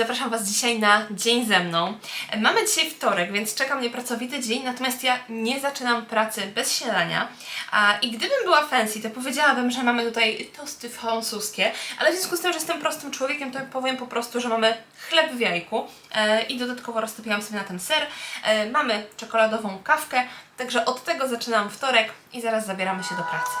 zapraszam Was dzisiaj na dzień ze mną. Mamy dzisiaj wtorek, więc czeka mnie pracowity dzień, natomiast ja nie zaczynam pracy bez śniadania. I gdybym była fancy, to powiedziałabym, że mamy tutaj tosty francuskie, ale w związku z tym, że jestem prostym człowiekiem, to powiem po prostu, że mamy chleb w jajku e, i dodatkowo roztopiłam sobie na ten ser. E, mamy czekoladową kawkę, także od tego zaczynam wtorek i zaraz zabieramy się do pracy.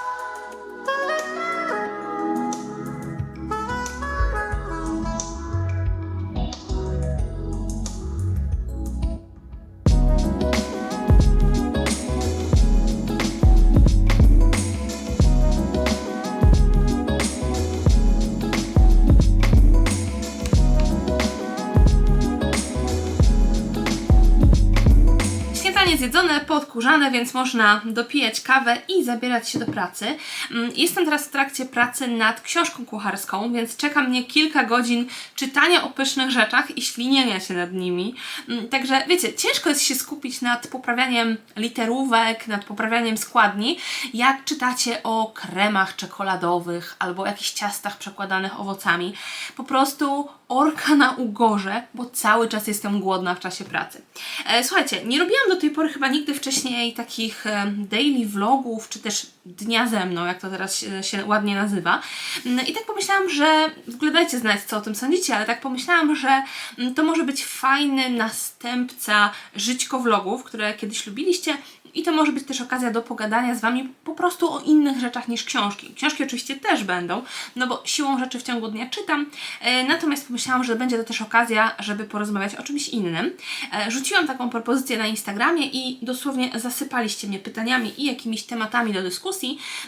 Zjedzone, podkurzane, więc można dopijać kawę i zabierać się do pracy. Mm, Jestem teraz w trakcie pracy nad książką kucharską, więc czeka mnie kilka godzin czytania o pysznych rzeczach i ślinienia się nad nimi. Mm, Także wiecie, ciężko jest się skupić nad poprawianiem literówek, nad poprawianiem składni, jak czytacie o kremach czekoladowych albo jakichś ciastach przekładanych owocami. Po prostu orka na ugorze, bo cały czas jestem głodna w czasie pracy. E, słuchajcie, nie robiłam do tej pory chyba nigdy wcześniej takich daily vlogów, czy też dnia ze mną, jak to teraz się, się ładnie nazywa. Mm, I tak pomyślałam, że w ogóle dajcie znać, co o tym sądzicie, ale tak pomyślałam, że mm, to może być fajny następca żyćko vlogów, które kiedyś lubiliście, i to może być też okazja do pogadania z Wami po prostu o innych rzeczach niż książki. Książki oczywiście też będą, no bo siłą rzeczy w ciągu dnia czytam, e, natomiast pomyślałam, że będzie to też okazja, żeby porozmawiać o czymś innym. E, rzuciłam taką propozycję na Instagramie i dosłownie zasypaliście mnie pytaniami i jakimiś tematami do dyskusji,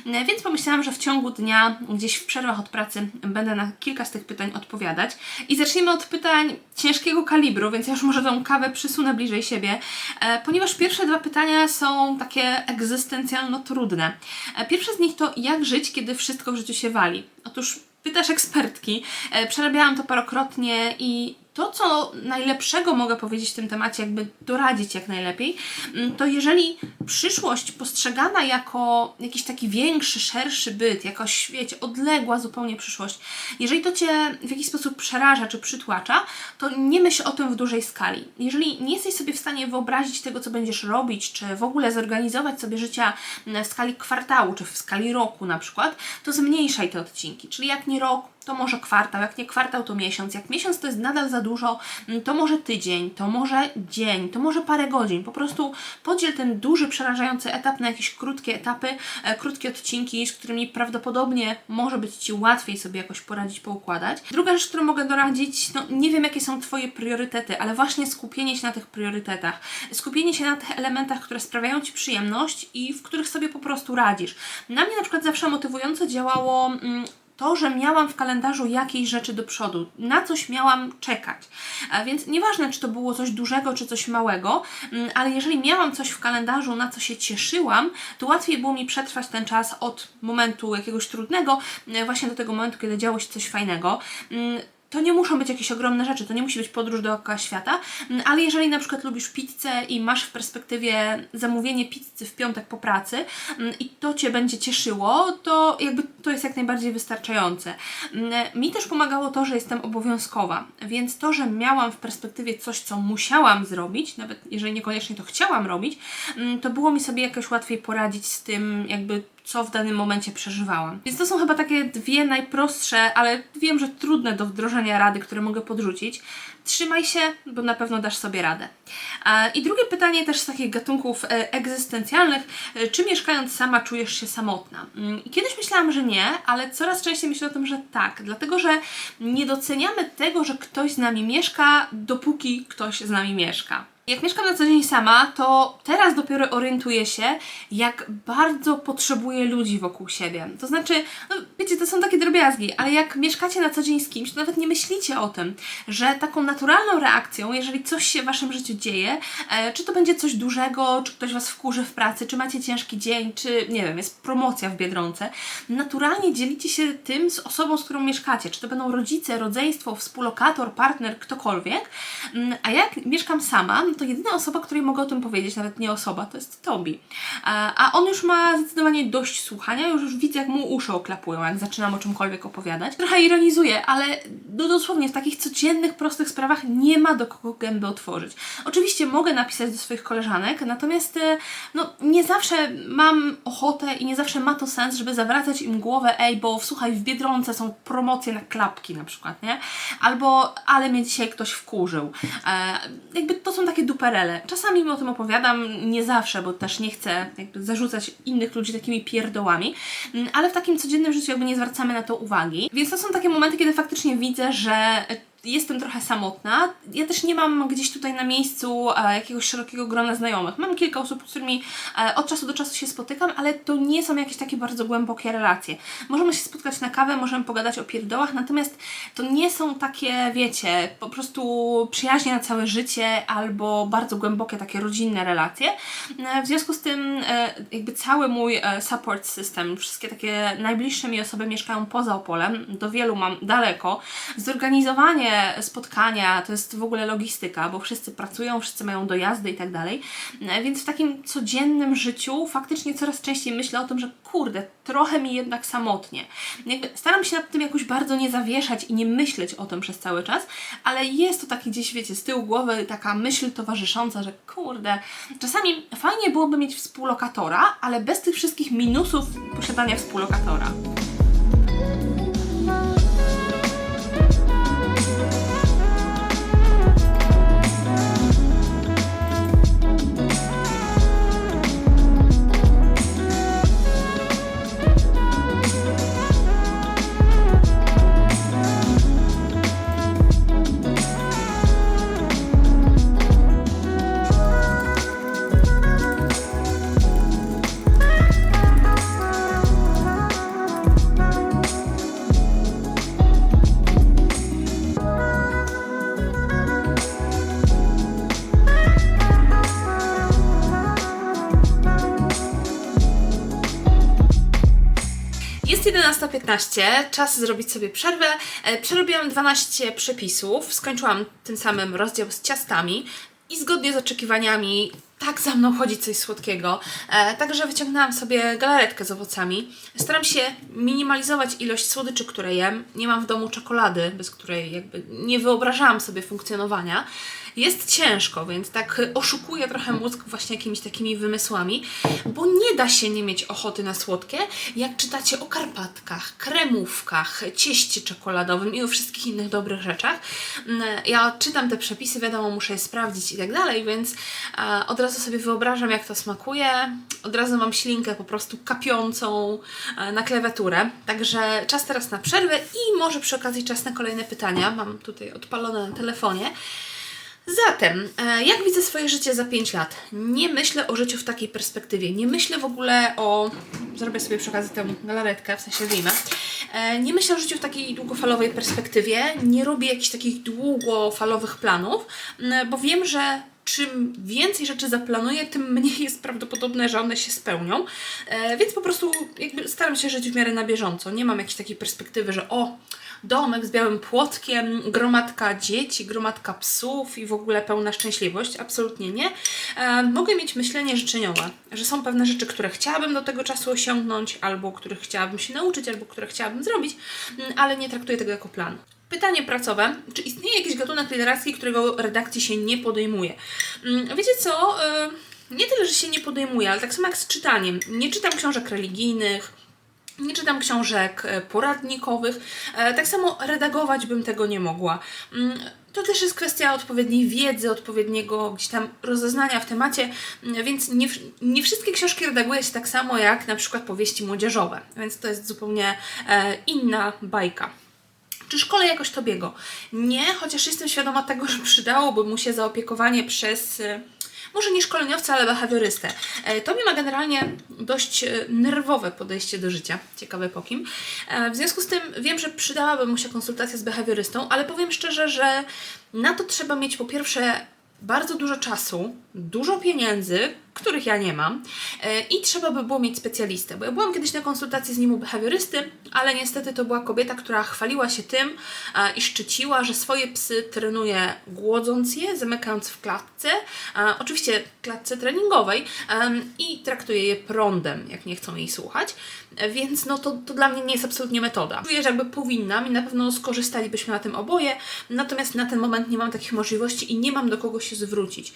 e, więc pomyślałam, że w ciągu dnia, gdzieś w przerwach od pracy, będę na kilka z tych pytań odpowiadać. I zacznijmy od pytań ciężkiego kalibru, więc ja już może tą kawę przysunę bliżej siebie, e, ponieważ pierwsze dwa pytania są takie egzystencjalno trudne. E, Pierwsze z nich to jak żyć, kiedy wszystko w życiu się wali? Otóż pytasz ekspertki, przerabiałam to parokrotnie i to, co najlepszego mogę powiedzieć w tym temacie, jakby doradzić jak najlepiej, mm, to jeżeli przyszłość postrzegana jako jakiś taki większy, szerszy byt, jakoś, wiecie, odległa zupełnie przyszłość, jeżeli to Cię w jakiś sposób przeraża czy przytłacza, to nie myśl o tym w dużej skali. Jeżeli nie jesteś sobie w stanie wyobrazić tego, co będziesz robić, czy w ogóle zorganizować sobie życia mm, w skali kwartału, czy w skali roku na przykład, to zmniejszaj te odcinki. Czyli jak nie rok, to może kwartał, jak nie kwartał, to miesiąc. Jak miesiąc to jest nadal za dużo, mm, to może tydzień, to może dzień, to może parę godzin. Po prostu podziel ten duży, przerażający etap na jakieś krótkie etapy, e, krótkie odcinki, z którymi prawdopodobnie może być Ci łatwiej sobie jakoś poradzić, poukładać. Druga rzecz, którą mogę doradzić, no nie wiem jakie są Twoje priorytety, ale właśnie skupienie się na tych priorytetach. Skupienie się na tych elementach, które sprawiają Ci przyjemność i w których sobie po prostu radzisz. Na mnie na przykład zawsze motywująco działało mm, to, że miałam w kalendarzu jakieś rzeczy do przodu, na coś miałam czekać. A więc nieważne, czy to było coś dużego, czy coś małego, mm, ale jeżeli miałam coś w kalendarzu, na co się cieszyłam, to łatwiej było mi przetrwać ten czas od momentu jakiegoś trudnego, e, właśnie do tego momentu, kiedy działo się coś fajnego. To nie muszą być jakieś ogromne rzeczy, to nie musi być podróż dookoła świata, mm, ale jeżeli na przykład lubisz pizzę i masz w perspektywie zamówienie pizzy w piątek po pracy mm, i to Cię będzie cieszyło, to jakby to jest jak najbardziej wystarczające. Mm, Mi też pomagało to, że jestem obowiązkowa, więc to, że miałam w perspektywie coś, co musiałam zrobić, nawet jeżeli niekoniecznie to chciałam robić, to było mi sobie jakoś łatwiej poradzić z tym jakby co w danym momencie przeżywałam. Więc to są chyba takie dwie najprostsze, ale wiem, że trudne do wdrożenia rady, które mogę podrzucić. Trzymaj się, bo na pewno dasz sobie radę. I drugie pytanie też z takich gatunków e, egzystencjalnych. E, Czy mieszkając sama czujesz się samotna? Mm, kiedyś myślałam, że nie, ale coraz częściej myślę o tym, że tak. Dlatego, że nie doceniamy tego, że ktoś z nami mieszka, dopóki ktoś z nami mieszka. Jak mieszkam na co dzień sama, to teraz dopiero orientuję się, jak bardzo potrzebuję ludzi wokół siebie. To znaczy, no wiecie, to są takie drobiazgi, ale jak mieszkacie na co dzień z kimś, to nawet nie myślicie o tym, że taką naturalną reakcją, jeżeli coś się w waszym życiu dzieje, e, czy to będzie coś dużego, czy ktoś was wkurzy w pracy, czy macie ciężki dzień, czy nie wiem, jest promocja w Biedronce, naturalnie dzielicie się tym z osobą, z którą mieszkacie. Czy to będą rodzice, rodzeństwo, współlokator, partner, ktokolwiek. Mm, A jak mieszkam sama, to jedyna osoba, której mogę o tym powiedzieć, nawet nie osoba, to jest Tobi. A, a on już ma zdecydowanie dość słuchania, już, już widzę, jak mu uszy oklapują, jak zaczynam o czymkolwiek opowiadać. Trochę ironizuję, ale no dosłownie w takich codziennych, prostych sprawach nie ma do kogo gęby otworzyć. Oczywiście mogę napisać do swoich koleżanek, natomiast e, no, nie zawsze mam ochotę i nie zawsze ma to sens, żeby zawracać im głowę, ej, bo słuchaj, w Biedronce są promocje na klapki na przykład, nie? Albo, ale mnie dzisiaj ktoś wkurzył. E, jakby to są takie duperele. Czasami im o tym opowiadam, nie zawsze, bo też nie chcę jakby zarzucać innych ludzi takimi pierdołami, Mm, ale w takim codziennym życiu jakby nie zwracamy na to uwagi. Więc to są takie momenty, kiedy faktycznie widzę, że jestem trochę samotna. Ja też nie mam gdzieś tutaj na miejscu e, jakiegoś szerokiego grona znajomych. Mam kilka osób, z którymi e, od czasu do czasu się spotykam, ale to nie są jakieś takie bardzo głębokie relacje. Możemy się spotkać na kawę, możemy pogadać o pierdołach, natomiast to nie są takie, wiecie, po prostu przyjaźnie na całe życie albo bardzo głębokie takie rodzinne relacje. E, w związku z tym jakby cały mój support system, wszystkie takie najbliższe mi osoby mieszkają poza Opolem, do wielu mam daleko. Zorganizowanie spotkania to jest w ogóle logistyka, bo wszyscy pracują, wszyscy mają dojazdy i tak dalej. E, Więc w takim codziennym życiu faktycznie coraz częściej myślę o tym, że kurde, trochę mi jednak samotnie. Jakby staram się nad tym jakoś bardzo nie zawieszać i nie myśleć o tym przez cały czas, ale jest to taki gdzieś, wiecie, z tyłu głowy taka myśl towarzysząca, że kurde, czasami fajnie byłoby mieć współlokatora, ale bez tych wszystkich minusów posiadania współlokatora. Jest 11.15, czas zrobić sobie przerwę. E, Przerobiłam 12 przepisów, skończyłam tym samym rozdział z ciastami i zgodnie z oczekiwaniami tak za mną chodzi coś słodkiego. E, także wyciągnęłam sobie galaretkę z owocami. Staram się minimalizować ilość słodyczy, które jem. Nie mam w domu czekolady, bez której jakby nie wyobrażałam sobie funkcjonowania. Jest ciężko, więc tak oszukuję trochę mózg właśnie jakimiś takimi wymysłami, bo nie da się nie mieć ochoty na słodkie, jak czytacie o karpatkach, kremówkach, cieście czekoladowym i o wszystkich innych dobrych rzeczach. Mm, Ja czytam te przepisy, wiadomo, muszę je sprawdzić i tak dalej, więc e, od razu sobie wyobrażam, jak to smakuje. Od razu mam ślinkę po prostu kapiącą e, na klawiaturę. Także czas teraz na przerwę i może przy okazji czas na kolejne pytania. Mam tutaj odpalone na telefonie. Zatem, e, jak widzę swoje życie za 5 lat? Nie myślę o życiu w takiej perspektywie. Nie myślę w ogóle o. Zrobię sobie przy okazji tę galaretkę, w sensie wyjmę. E, Nie myślę o życiu w takiej długofalowej perspektywie. Nie robię jakichś takich długofalowych planów, bo wiem, że czym więcej rzeczy zaplanuję, tym mniej jest prawdopodobne, że one się spełnią. E, więc po prostu jakby staram się żyć w miarę na bieżąco. Nie mam jakiejś takiej perspektywy, że o, domek z białym płotkiem, gromadka dzieci, gromadka psów i w ogóle pełna szczęśliwość. Absolutnie nie. E, mogę mieć myślenie życzeniowe, że są pewne rzeczy, które chciałabym do tego czasu osiągnąć, albo których chciałabym się nauczyć, albo które chciałabym zrobić, mm, ale nie traktuję tego jako plan. Pytanie pracowe. Czy istnieje jakiś gatunek literacki, którego redakcji się nie podejmuje? Mm, Wiecie co? E, Nie tyle, że się nie podejmuje, ale tak samo jak z czytaniem. Nie czytam książek religijnych, nie czytam książek e, poradnikowych. E, Tak samo redagować bym tego nie mogła. Mm, To też jest kwestia odpowiedniej wiedzy, odpowiedniego gdzieś tam rozeznania w temacie, mm, więc nie, nie wszystkie książki redaguje się tak samo jak na przykład powieści młodzieżowe, więc to jest zupełnie e, inna bajka. Czy szkole jakoś Tobiego? Nie, chociaż jestem świadoma tego, że przydałoby mu się zaopiekowanie przez e, może nie szkoleniowca, ale behawiorystę. E, Tobi ma generalnie dość e, nerwowe podejście do życia, ciekawe po kim. W związku z tym wiem, że przydałaby mu się konsultacja z behawiorystą, ale powiem szczerze, że na to trzeba mieć po pierwsze bardzo dużo czasu, dużo pieniędzy, których ja nie mam e, i trzeba by było mieć specjalistę, bo ja byłam kiedyś na konsultacji z nim u behawiorysty, ale niestety to była kobieta, która chwaliła się tym e, i szczyciła, że swoje psy trenuje głodząc je, zamykając w klatce, e, oczywiście klatce treningowej i traktuje je prądem, jak nie chcą jej słuchać, więc no to, to dla mnie nie jest absolutnie metoda. Czuję, że jakby powinnam i na pewno skorzystalibyśmy na tym oboje, natomiast na ten moment nie mam takich możliwości i nie mam do kogo się zwrócić.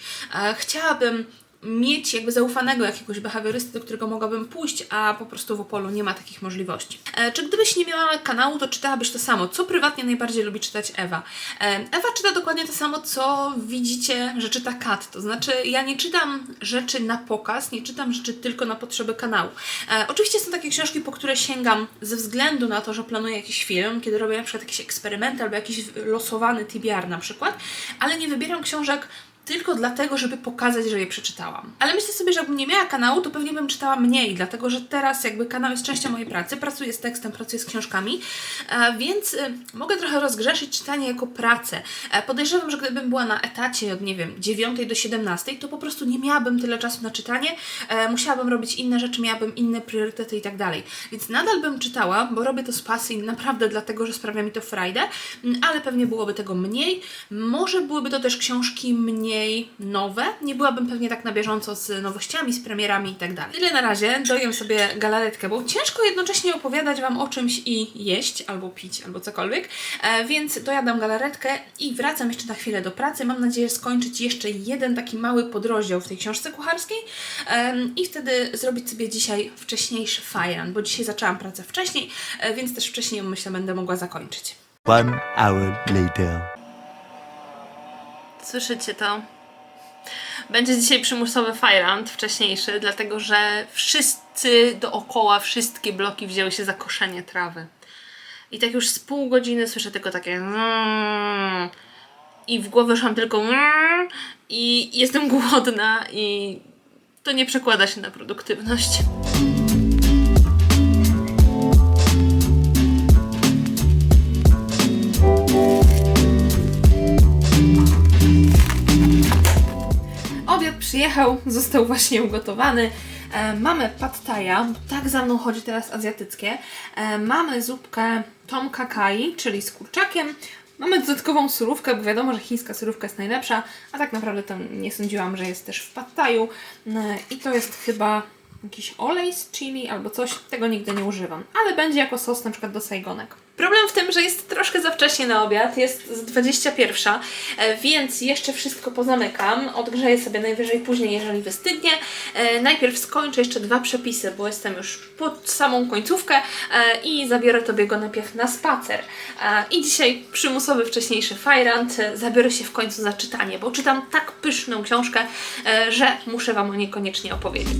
Chciałabym mieć jakby zaufanego jakiegoś behawiorysty, do którego mogłabym pójść, a po prostu w Opolu nie ma takich możliwości. E, czy gdybyś nie miała kanału, to czytałabyś to samo? Co prywatnie najbardziej lubi czytać Ewa? E, Ewa czyta dokładnie to samo, co widzicie, że czyta Kat. To znaczy, ja nie czytam rzeczy na pokaz, nie czytam rzeczy tylko na potrzeby kanału. E, oczywiście są takie książki, po które sięgam ze względu na to, że planuję jakiś film, kiedy robię na przykład jakieś eksperymenty albo jakiś losowany TBR na przykład, ale nie wybieram książek tylko dlatego, żeby pokazać, że je przeczytałam. Ale myślę sobie, że jakbym nie miała kanału, to pewnie bym czytała mniej, dlatego że teraz jakby kanał jest częścią mojej pracy, pracuję z tekstem, pracuję z książkami, e, więc e, mogę trochę rozgrzeszyć czytanie jako pracę. E, podejrzewam, że gdybym była na etacie od, nie wiem, 9 do 17, to po prostu nie miałabym tyle czasu na czytanie, musiałabym robić inne rzeczy, miałabym inne priorytety i tak dalej. Więc nadal bym czytała, bo robię to z pasji, naprawdę dlatego, że sprawia mi to frajdę, ale pewnie byłoby tego mniej. Może byłyby to też książki mniej nowe. Nie byłabym pewnie tak na bieżąco z nowościami, z premierami i tak. Tyle na razie. Dojem sobie galaretkę, bo ciężko jednocześnie opowiadać Wam o czymś i jeść, albo pić, albo cokolwiek. E, więc dojadam galaretkę i wracam jeszcze na chwilę do pracy. Mam nadzieję skończyć jeszcze jeden taki mały podrozdział w tej książce kucharskiej em, i wtedy zrobić sobie dzisiaj wcześniejszy fajran, bo dzisiaj zaczęłam pracę wcześniej, e, więc też wcześniej myślę będę mogła zakończyć. One hour later. Słyszycie to? Będzie dzisiaj przymusowy fajrant wcześniejszy, dlatego że wszyscy dookoła, wszystkie bloki wzięły się za koszenie trawy. I tak już z pół godziny słyszę tylko takie mm, i w głowie już mam tylko mm, i jestem głodna i to nie przekłada się na produktywność. Przyjechał, został właśnie ugotowany. E, mamy pad tak za mną chodzi teraz azjatyckie. E, mamy zupkę tom kakai, czyli z kurczakiem. Mamy dodatkową surówkę, bo wiadomo, że chińska surówka jest najlepsza, a tak naprawdę to nie sądziłam, że jest też w pad thaju. E, I to jest chyba jakiś olej z chili albo coś, tego nigdy nie używam, ale będzie jako sos na przykład do sajgonek. Problem w tym, że jest troszkę za wcześnie na obiad, jest z 21, e, więc jeszcze wszystko pozamykam, odgrzeję sobie najwyżej później, jeżeli wystygnie. E, Najpierw skończę jeszcze dwa przepisy, bo jestem już pod samą końcówkę e, i zabiorę Tobie go najpierw na spacer. I dzisiaj przymusowy wcześniejszy fajrant, zabiorę się w końcu za czytanie, bo czytam tak pyszną książkę, że muszę Wam o niej koniecznie opowiedzieć.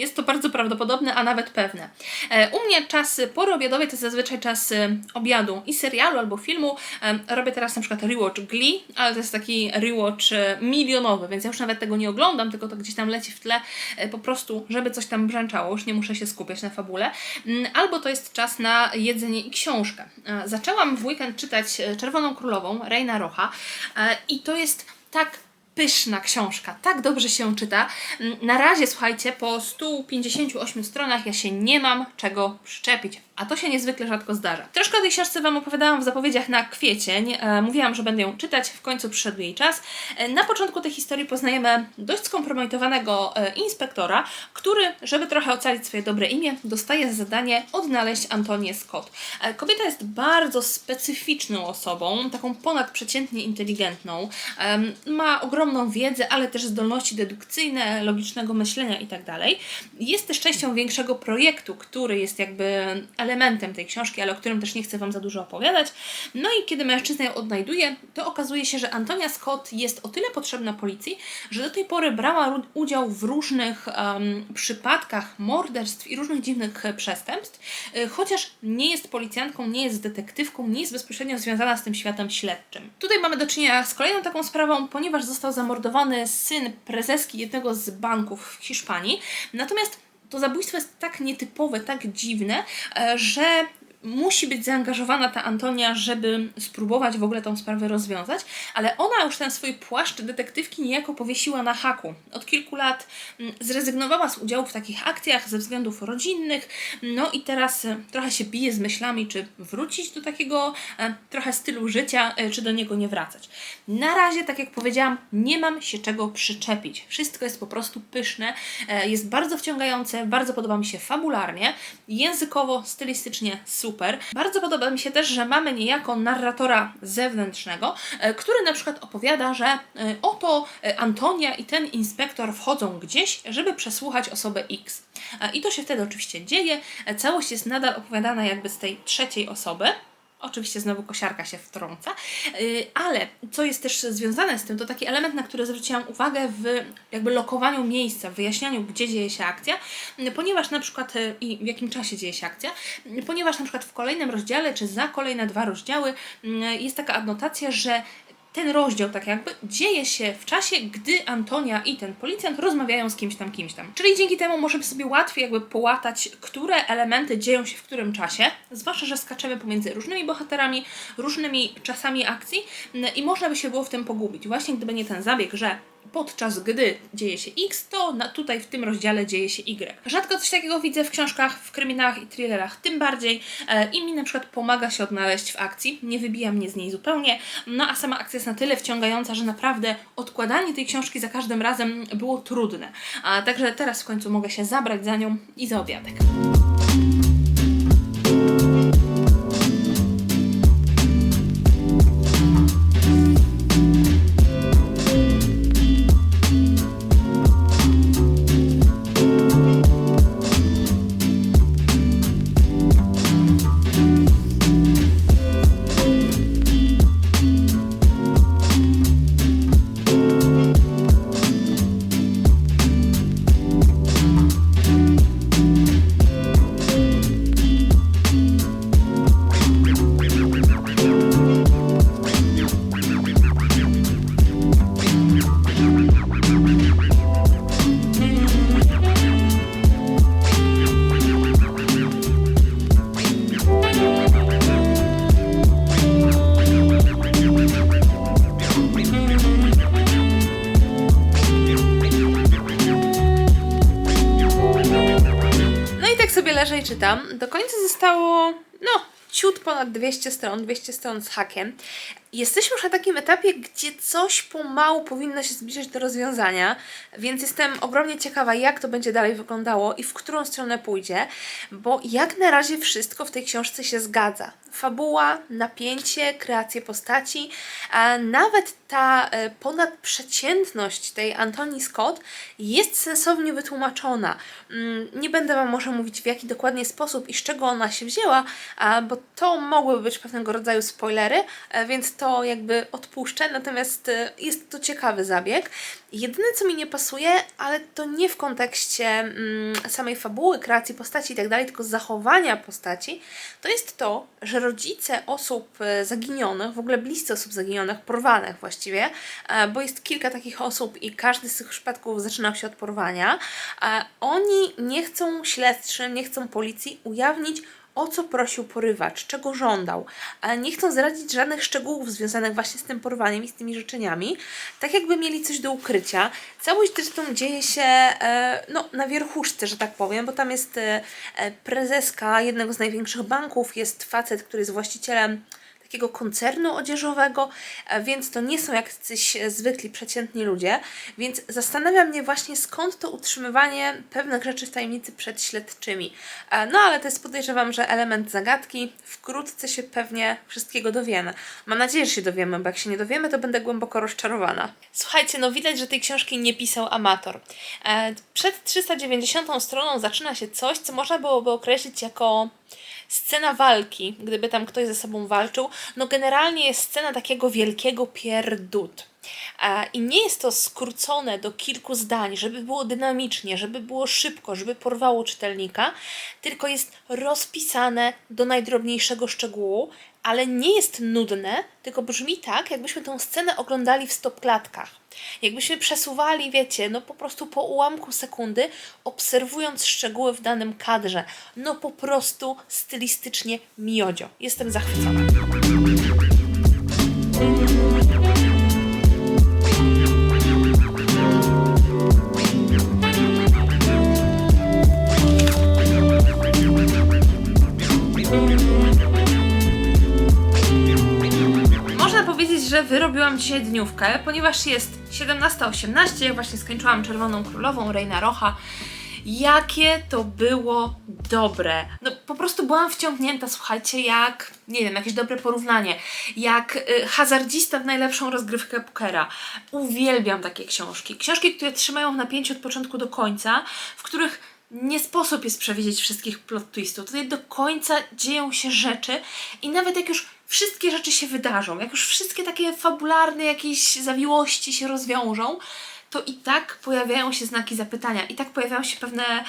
Jest to bardzo prawdopodobne, a nawet pewne. E, U mnie czas pory obiadowej to zazwyczaj czas e, obiadu i serialu albo filmu. E, Robię teraz na przykład rewatch Glee, ale to jest taki rewatch e, milionowy, więc ja już nawet tego nie oglądam, tylko to gdzieś tam leci w tle, e, po prostu, żeby coś tam brzęczało, już nie muszę się skupiać na fabule. Mm, Albo to jest czas na jedzenie i książkę. E, Zaczęłam w weekend czytać e, Czerwoną Królową, Reina Rocha e, i to jest tak pyszna książka, tak dobrze się czyta. Mm, Na razie, słuchajcie, po 158 stronach ja się nie mam czego przyczepić, a to się niezwykle rzadko zdarza. Troszkę o tej książce Wam opowiadałam w zapowiedziach na kwiecień. E, mówiłam, że będę ją czytać, w końcu przyszedł jej czas. E, na początku tej historii poznajemy dość skompromitowanego e, inspektora, który, żeby trochę ocalić swoje dobre imię, dostaje za zadanie odnaleźć Antonię Scott. Kobieta jest bardzo specyficzną osobą, taką ponadprzeciętnie inteligentną. Ma ogromną ogromną wiedzę, ale też zdolności dedukcyjne, logicznego myślenia itd. Jest też częścią większego projektu, który jest jakby elementem tej książki, ale o którym też nie chcę Wam za dużo opowiadać. No i kiedy mężczyzna ją odnajduje, to okazuje się, że Antonia Scott jest o tyle potrzebna policji, że do tej pory brała udział w różnych em, przypadkach morderstw i różnych dziwnych przestępstw, e, chociaż nie jest policjantką, nie jest detektywką, nie jest bezpośrednio związana z tym światem śledczym. Tutaj mamy do czynienia z kolejną taką sprawą, ponieważ został zamordowany syn prezeski jednego z banków w Hiszpanii. Natomiast to zabójstwo jest tak nietypowe, tak dziwne, e, że musi być zaangażowana ta Antonia, żeby spróbować w ogóle tą sprawę rozwiązać, ale ona już ten swój płaszcz detektywki niejako powiesiła na haku. Od kilku lat mm, zrezygnowała z udziału w takich akcjach ze względów rodzinnych, no i teraz e, trochę się bije z myślami, czy wrócić do takiego e, trochę stylu życia, e, czy do niego nie wracać. Na razie, tak jak powiedziałam, nie mam się czego przyczepić. Wszystko jest po prostu pyszne, jest bardzo wciągające, bardzo podoba mi się fabularnie, językowo, stylistycznie super. Bardzo podoba mi się też, że mamy niejako narratora zewnętrznego, e, który na przykład opowiada, że e, oto e, Antonia i ten inspektor wchodzą gdzieś, żeby przesłuchać osobę X. I to się wtedy oczywiście dzieje. Całość jest nadal opowiadana jakby z tej trzeciej osoby. Oczywiście znowu kosiarka się wtrąca, Yy, ale co jest też związane z tym, to taki element, na który zwróciłam uwagę w jakby lokowaniu miejsca, w wyjaśnianiu, gdzie dzieje się akcja, yy, ponieważ na przykład yy, i w jakim czasie dzieje się akcja, ponieważ na przykład w kolejnym rozdziale, czy za kolejne dwa rozdziały jest taka adnotacja, że ten rozdział tak jakby dzieje się w czasie, gdy Antonia i ten policjant rozmawiają z kimś tam, kimś tam. Czyli dzięki temu możemy sobie łatwiej jakby połatać, które elementy dzieją się w którym czasie, zwłaszcza, że skaczemy pomiędzy różnymi bohaterami, różnymi czasami akcji mm, i można by się było w tym pogubić. Właśnie gdyby nie ten zabieg, że podczas gdy dzieje się X, to na, tutaj w tym rozdziale dzieje się Y. Rzadko coś takiego widzę w książkach, w kryminałach i thrillerach, tym bardziej e, i mi na przykład pomaga się odnaleźć w akcji, nie wybija mnie z niej zupełnie, no a sama akcja jest na tyle wciągająca, że naprawdę odkładanie tej książki za każdym razem było trudne. A, także teraz w końcu mogę się zabrać za nią i za obiadek. 200 stron, 200 stron z hakiem. Jesteśmy już na takim etapie, gdzie coś pomału powinno się zbliżyć do rozwiązania, więc jestem ogromnie ciekawa, jak to będzie dalej wyglądało i w którą stronę pójdzie, bo jak na razie wszystko w tej książce się zgadza. Fabuła, napięcie, kreacje postaci, a nawet ta e, ponadprzeciętność tej Antoni Scott jest sensownie wytłumaczona. Mm, Nie będę Wam może mówić w jaki dokładnie sposób i z czego ona się wzięła, bo to mogłyby być pewnego rodzaju spoilery, e, więc to jakby odpuszczę, natomiast e, jest to ciekawy zabieg. Jedyne co mi nie pasuje, ale to nie w kontekście mm, samej fabuły, kreacji postaci i tak dalej, tylko zachowania postaci, to jest to, że rodzice osób e, zaginionych, w ogóle bliscy osób zaginionych, porwanych właściwie, e, bo jest kilka takich osób i każdy z tych przypadków zaczyna się od porwania, e, oni nie chcą śledczym, nie chcą policji ujawnić o co prosił porywacz, czego żądał. Nie chcą zdradzić żadnych szczegółów związanych właśnie z tym porwaniem i z tymi życzeniami, tak jakby mieli coś do ukrycia. Całość zresztą dzieje się e, no, na wierchuszce, że tak powiem, bo tam jest e, e, prezeska jednego z największych banków, jest facet, który jest właścicielem takiego koncernu odzieżowego, e, więc to nie są jacyś e, zwykli, przeciętni ludzie, więc zastanawia mnie właśnie skąd to utrzymywanie pewnych rzeczy w tajemnicy przed śledczymi. E, No ale to jest podejrzewam, że element zagadki. Wkrótce się pewnie wszystkiego dowiemy. Mam nadzieję, że się dowiemy, bo jak się nie dowiemy, to będę głęboko rozczarowana. Słuchajcie, no widać, że tej książki nie pisał amator. Przed 390 stroną zaczyna się coś, co można byłoby określić jako scena walki, gdyby tam ktoś ze sobą walczył. No generalnie jest scena takiego wielkiego pierdut. I nie jest to skrócone do kilku zdań, żeby było dynamicznie, żeby było szybko, żeby porwało czytelnika, tylko jest rozpisane do najdrobniejszego szczegółu, ale nie jest nudne, tylko brzmi tak, jakbyśmy tą scenę oglądali w stopklatkach. Jakbyśmy przesuwali, wiecie, no po prostu po ułamku sekundy, obserwując szczegóły w danym kadrze. No po prostu stylistycznie miodzio. Jestem zachwycona. Wyrobiłam dzisiaj dniówkę, ponieważ jest 17.18, ja właśnie skończyłam Czerwoną Królową, Reina Rocha. Jakie to było dobre. No po prostu byłam wciągnięta, słuchajcie, jak, nie wiem, jakieś dobre porównanie, jak y, hazardzista w najlepszą rozgrywkę pokera. Uwielbiam takie książki. Książki, które trzymają w napięciu od początku do końca, w których nie sposób jest przewidzieć wszystkich plot twistów. Tutaj do końca dzieją się rzeczy i nawet jak już wszystkie rzeczy się wydarzą, jak już wszystkie takie fabularne jakieś zawiłości się rozwiążą, to i tak pojawiają się znaki zapytania, i tak pojawiają się pewne e,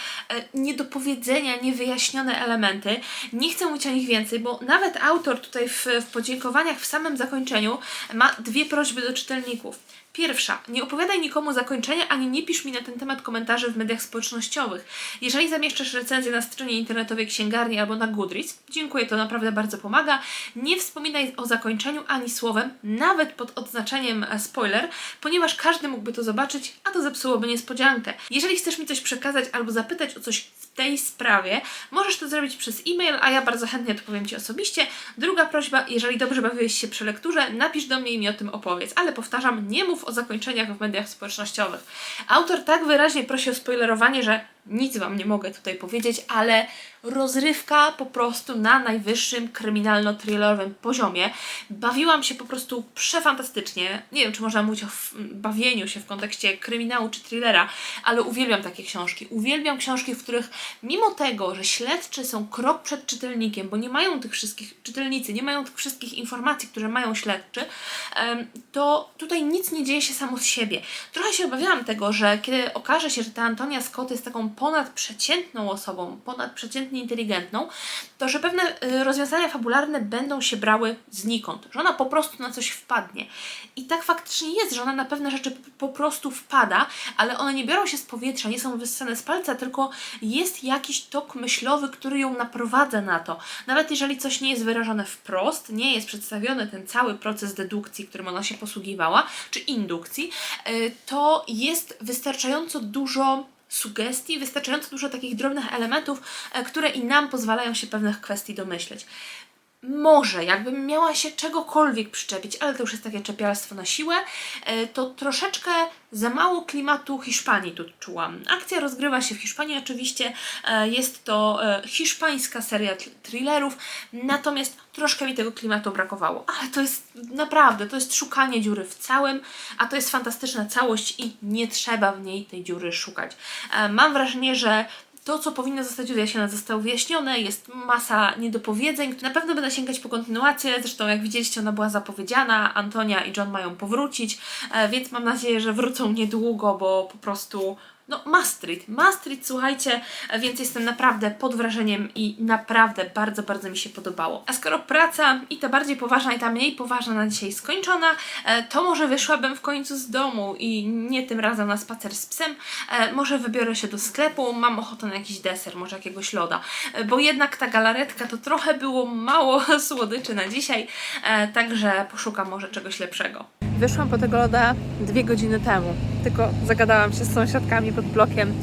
niedopowiedzenia, niewyjaśnione elementy. Nie chcę mówić o nich więcej, bo nawet autor tutaj w, w podziękowaniach w samym zakończeniu ma dwie prośby do czytelników. Pierwsza, nie opowiadaj nikomu zakończenia, ani nie pisz mi na ten temat komentarzy w mediach społecznościowych. Jeżeli zamieszczasz recenzję na stronie internetowej księgarni albo na Goodreads, dziękuję, to naprawdę bardzo pomaga. Nie wspominaj o zakończeniu ani słowem, nawet pod odznaczeniem e, spoiler, ponieważ każdy mógłby to zobaczyć, a to zepsułoby niespodziankę. Jeżeli chcesz mi coś przekazać albo zapytać o coś w tej sprawie, możesz to zrobić przez e-mail, a ja bardzo chętnie odpowiem Ci osobiście. Druga prośba, jeżeli dobrze bawiłeś się przy lekturze, napisz do mnie i mi o tym opowiedz. Ale powtarzam, nie mów o zakończeniach w mediach społecznościowych. Autor tak wyraźnie prosi o spoilerowanie, że nic Wam nie mogę tutaj powiedzieć, ale rozrywka po prostu na najwyższym kryminalno-thrillerowym poziomie. Bawiłam się po prostu przefantastycznie. Nie wiem, czy można mówić o bawieniu się w kontekście kryminału czy thrillera, ale uwielbiam takie książki. Uwielbiam książki, w których mimo tego, że śledczy są krok przed czytelnikiem, bo nie mają tych wszystkich, czytelnicy nie mają tych wszystkich informacji, które mają śledczy, to tutaj nic nie dzieje się samo z siebie. Trochę się obawiałam tego, że kiedy okaże się, że ta Antonia Scott jest taką ponadprzeciętną osobą, ponadprzeciętnie inteligentną, to że pewne y, rozwiązania fabularne będą się brały znikąd, że ona po prostu na coś wpadnie. I tak faktycznie jest, że ona na pewne rzeczy po, prostu wpada, ale one nie biorą się z powietrza, nie są wyssane z palca, tylko jest jakiś tok myślowy, który ją naprowadza na to. Nawet jeżeli coś nie jest wyrażone wprost, nie jest przedstawiony ten cały proces dedukcji, którym ona się posługiwała, czy indukcji, y, to jest wystarczająco dużo sugestii, wystarczająco dużo takich drobnych elementów, e, które i nam pozwalają się pewnych kwestii domyśleć. Może, jakbym miała się czegokolwiek przyczepić, ale to już jest takie czepialstwo na siłę, e, to troszeczkę za mało klimatu Hiszpanii tu czułam. Akcja rozgrywa się w Hiszpanii, oczywiście e, jest to e, hiszpańska seria thrillerów, natomiast troszkę mi tego klimatu brakowało. Ale to jest naprawdę, to jest szukanie dziury w całym, a to jest fantastyczna całość i nie trzeba w niej tej dziury szukać. Mam wrażenie, że to, co powinno zostać wyjaśnione, zostało wyjaśnione. Jest masa niedopowiedzeń. Na pewno będę sięgać po kontynuację. Zresztą, jak widzieliście, ona była zapowiedziana. Antonia i John mają powrócić, e, więc mam nadzieję, że wrócą niedługo, bo po prostu. No, Maastricht. Maastricht, słuchajcie, więc jestem naprawdę pod wrażeniem i naprawdę bardzo, bardzo mi się podobało. A skoro praca i ta bardziej poważna, i ta mniej poważna na dzisiaj skończona, e, to może wyszłabym w końcu z domu i nie tym razem na spacer z psem. E, Może wybiorę się do sklepu, mam ochotę na jakiś deser, może jakiegoś loda, E, bo jednak ta galaretka to trochę było mało słodyczy na dzisiaj, także poszukam może czegoś lepszego. Wyszłam po tego loda dwie godziny temu, tylko zagadałam się z sąsiadkami pod blokiem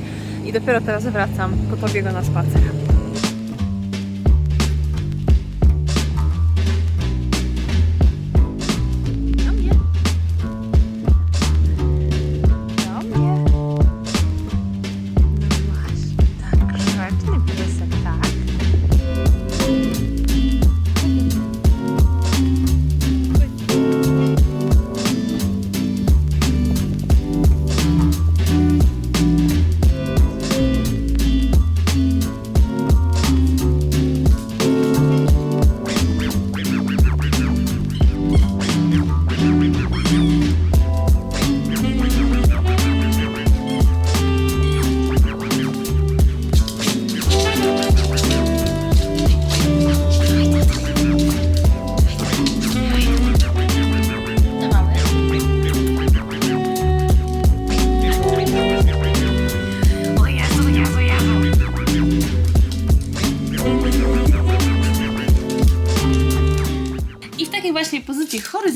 i dopiero teraz wracam, gotowie go na spacer.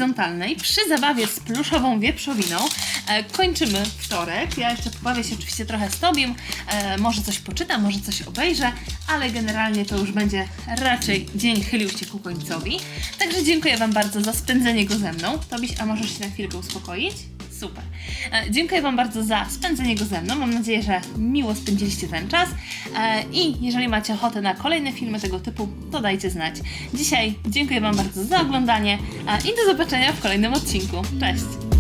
Horyzontalnej przy zabawie z pluszową wieprzowiną e, kończymy wtorek. Ja jeszcze pobawię się oczywiście trochę z Tobiem, e, może coś poczytam, może coś obejrzę, ale generalnie to już będzie raczej dzień chylił się ku końcowi. Także dziękuję Wam bardzo za spędzenie go ze mną. Tobiś, a możesz się na chwilkę uspokoić? Super. E, Dziękuję Wam bardzo za spędzenie go ze mną. Mam nadzieję, że miło spędziliście ten czas. E, I jeżeli macie ochotę na kolejne filmy tego typu, to dajcie znać. Dzisiaj dziękuję Wam bardzo za oglądanie e, i do zobaczenia w kolejnym odcinku. Cześć!